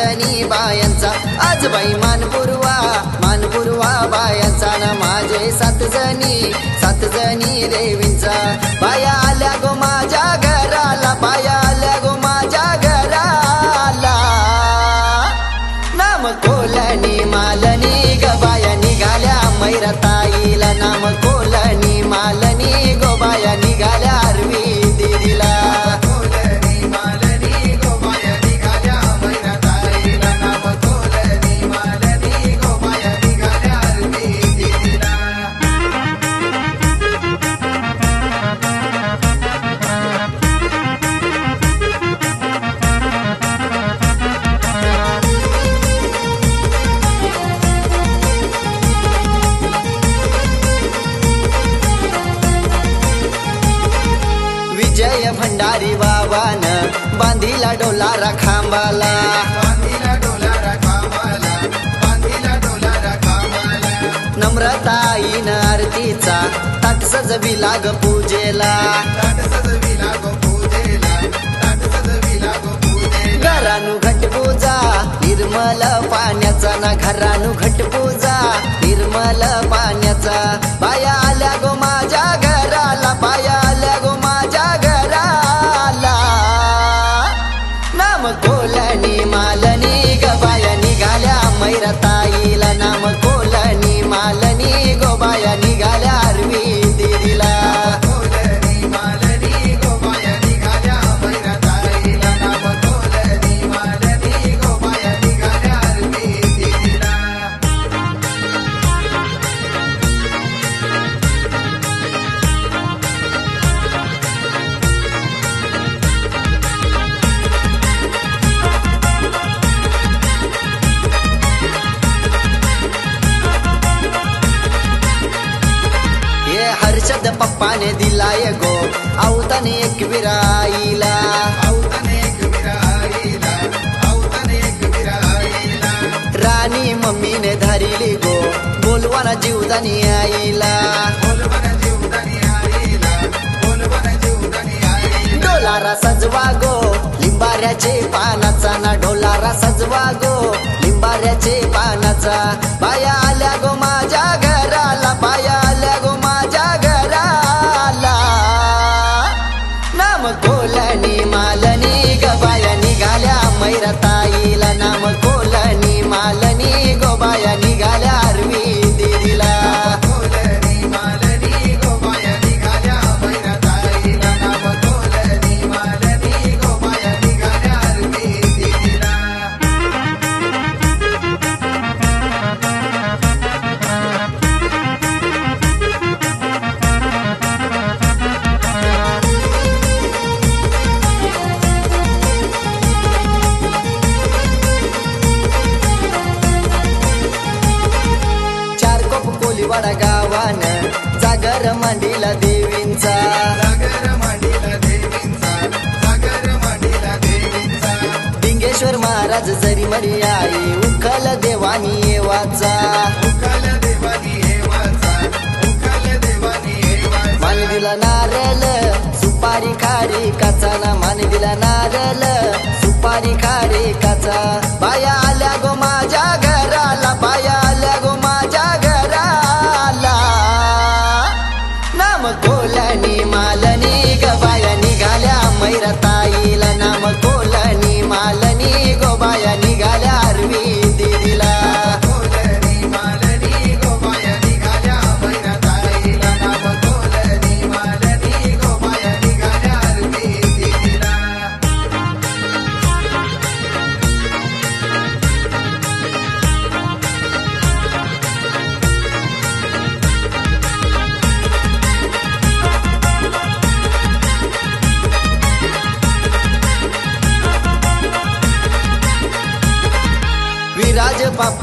न बायांचा. आज बाई मानपूर्वा मानपूर्वा बायांचा. ना माझे सात जणी सात जणी देवींचा. बाया आल्या गो माझ्या घराला बाया भंडारी बांधिला डोलारा खांबाला. नम्रताईन आरतीचा ताट सजविला ग पूजेला घरानू पूजेला. घरानु घट पूजा निर्मल पाण्याचा ना घरानु घट पूजा निर्मल पाण्याचा बाया গোলা हर्षद पप्पाने दिलाय गो. आवताने एक विराईला औतने एक विराईला. औतने एक विराईला राणी मम्मीने धरिली गो. बोलवाना जीवदानी आईला. बोलबन जीवदानी आईला बोलबन जीवदानी आईला डोलारा सजवा गो. लिंबाऱ्याचे पानाचा ना डोलारा सजवा गो. लिंबाऱ्याचे पान जागर मांडीला देवींचा. सागर मांडीला देवींचा सागर मांडीला देवींचा. लिंगेश्वर महाराज जरी मरी आई उखल देवानी येवाचा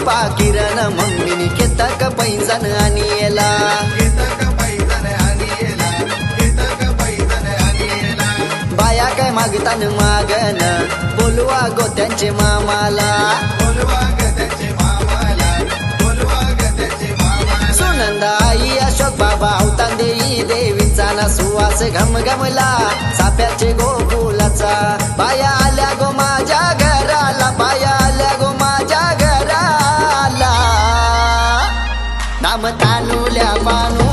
पा किरण मम्मीनी केतक पैजन बाया काय मागतान मागन बोलवा गो त्यांचे ग मामाला. मामाला सुनंदा आई अशोक बाबा अवतान देई देवीचा ना सुवास घमघमला. साप्याचे गोकुलाचा बाया કામ તાનું લ્યાવાનું